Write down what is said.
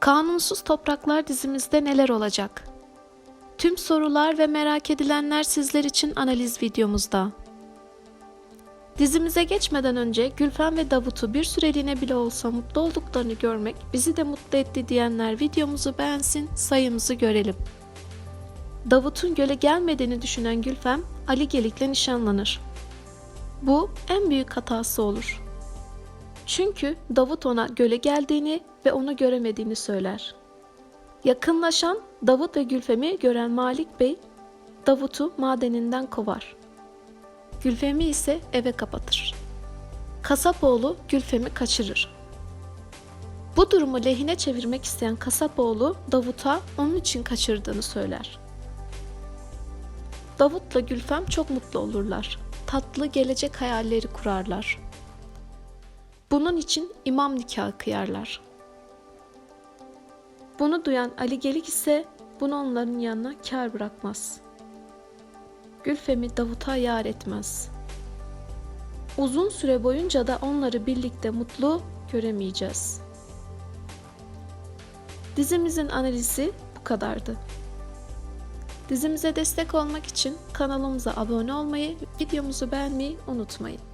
Kanunsuz Topraklar dizimizde neler olacak? Tüm sorular ve merak edilenler sizler için analiz videomuzda. Dizimize geçmeden önce Gülfem ve Davut'u bir süreliğine bile olsa mutlu olduklarını görmek bizi de mutlu etti diyenler videomuzu beğensin, sayımızı görelim. Davut'un göle gelmediğini düşünen Gülfem, Ali Gelik'le nişanlanır. Bu en büyük hatası olur. Çünkü Davut ona göle geldiğini ve onu göremediğini söyler. Yakınlaşan Davut ve Gülfem'i gören Malik Bey, Davut'u madeninden kovar. Gülfem'i ise eve kapatır. Kasapoğlu Gülfem'i kaçırır. Bu durumu lehine çevirmek isteyen Kasapoğlu Davut'a onun için kaçırdığını söyler. Davut'la Gülfem çok mutlu olurlar. Tatlı gelecek hayalleri kurarlar. Bunun için imam nikahı kıyarlar. Bunu duyan Ali Gelik ise bunu onların yanına kar bırakmaz. Gülfem'i Davut'a yar etmez. Uzun süre boyunca da onları birlikte mutlu göremeyeceğiz. Dizimizin analizi bu kadardı. Dizimize destek olmak için kanalımıza abone olmayı, videomuzu beğenmeyi unutmayın.